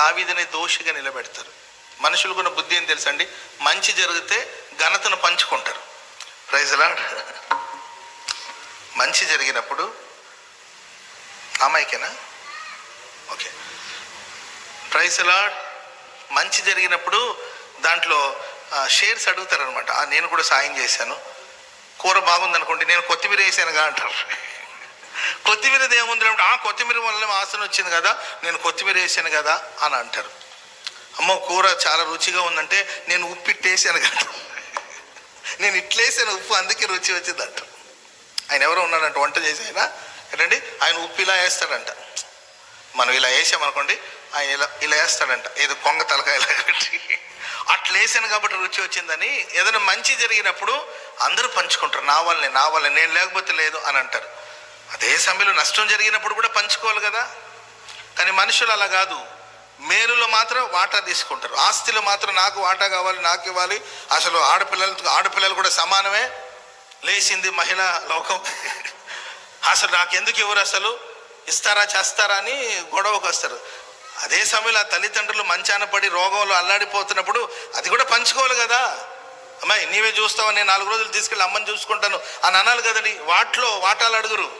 దావీదిని దోషిగా నిలబెడతారు. మనుషులు కూడా బుద్ధి ఏం తెలుసండి? మంచి జరిగితే ఘనతను పంచుకుంటారు. ప్రైజ్లా మంచి జరిగినప్పుడు అమ్మాయికేనా ఓకే. ప్రైజ్లాడ్ మంచి జరిగినప్పుడు దాంట్లో షేర్స్ అడుగుతారనమాట నేను కూడా సాయం చేశాను. కూర బాగుందనుకోండి నేను కొత్తిమీర వేసానుగా అంటారు. కొత్తిమీర ఏముంది అంటే ఆ కొత్తిమీర వల్ల వాసన వచ్చింది కదా నేను కొత్తిమీర వేసాను కదా అని అంటారు. అమ్మ కూర చాలా రుచిగా ఉందంటే నేను ఉప్పు ఇట్టేసాను కదా నేను ఇట్లేసాను ఉప్పు అందుకే రుచి వచ్చింది అంట ఆయన ఎవరో ఉన్నాడంట వంట చేసి ఆయన. ఏంటండి? ఆయన ఉప్పు ఇలా వేస్తాడంట. మనం ఇలా వేసామనుకోండి ఆయన ఇలా ఇలా వేస్తాడంట. ఏదో కొంగ తలకాయలా కట్టి. అట్లా వేసాను కాబట్టి రుచి వచ్చిందని ఏదైనా మంచి జరిగినప్పుడు అందరూ పంచుకుంటారు. నా వల్లనే నా వల్లనే నేను లేకపోతే లేదు అని అంటారు. అదే సమయంలో నష్టం జరిగినప్పుడు కూడా పంచుకోవాలి కదా. కానీ మనుషులు అలా కాదు. మేలులో మాత్రం వాటా తీసుకుంటారు. ఆస్తిలో మాత్రం నాకు వాటా కావాలి నాకు ఇవ్వాలి. అసలు ఆడపిల్లలతో ఆడపిల్లలు కూడా సమానమే. లేచింది మహిళా లోకం. అసలు నాకు ఎందుకు ఇవ్వరు అసలు? ఇస్తారా చేస్తారా అని గొడవకు వస్తారు. అదే సమయంలో ఆ తల్లిదండ్రులు మంచాన పడి రోగంలో అల్లాడిపోతున్నప్పుడు అది కూడా పంచుకోవాలి కదా. అమ్మాయి నీవే చూస్తావా? నేను నాలుగు రోజులు తీసుకెళ్ళి అమ్మని చూసుకుంటాను. అని అనాలి కదండి. వాటిలో వాటాలు అడుగురు.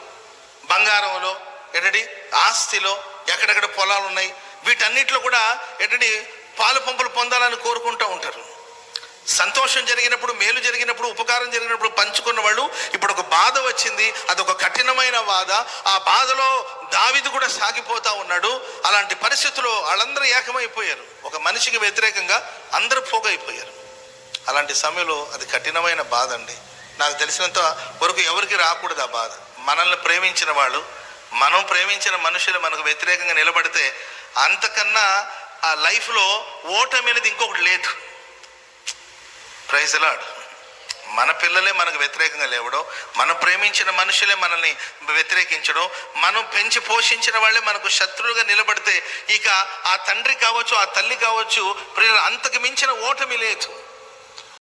బంగారంలో ఏంటండి ఆస్తిలో ఎక్కడెక్కడ పొలాలు ఉన్నాయి వీటన్నిటిలో కూడా ఏంటండి పాలు పంపులు పొందాలని కోరుకుంటూ ఉంటారు. సంతోషం జరిగినప్పుడు మేలు జరిగినప్పుడు ఉపకారం జరిగినప్పుడు పంచుకున్న వాళ్ళు ఇప్పుడు ఒక బాధ వచ్చింది అదొక కఠినమైన బాధ. ఆ బాధలో దావిది కూడా సాగిపోతా ఉన్నాడు. అలాంటి పరిస్థితుల్లో వాళ్ళందరూ ఏకమైపోయారు. ఒక మనిషికి వ్యతిరేకంగా అందరూ పోగైపోయారు. అలాంటి సమయంలో అది కఠినమైన బాధ అండి. నాకు తెలిసినంత వరకు ఎవరికి రాకూడదు ఆ బాధ. మనల్ని ప్రేమించిన వాళ్ళు మనం ప్రేమించిన మనుషులు మనకు వ్యతిరేకంగా నిలబడితే అంతకన్నా ఆ లైఫ్లో ఓటమి అనేది ఇంకొకటి లేదు. ప్రైజ్ లాడ్ మన పిల్లలే మనకు వ్యతిరేకంగా లేవడం మనం ప్రేమించిన మనుషులే మనల్ని వ్యతిరేకించడం మనం పెంచి పోషించిన వాళ్ళే మనకు శత్రువులుగా నిలబడితే ఇక ఆ తండ్రి కావచ్చు ఆ తల్లి కావచ్చు ప్రియులు అంతకు మించిన ఓటమి లేదు.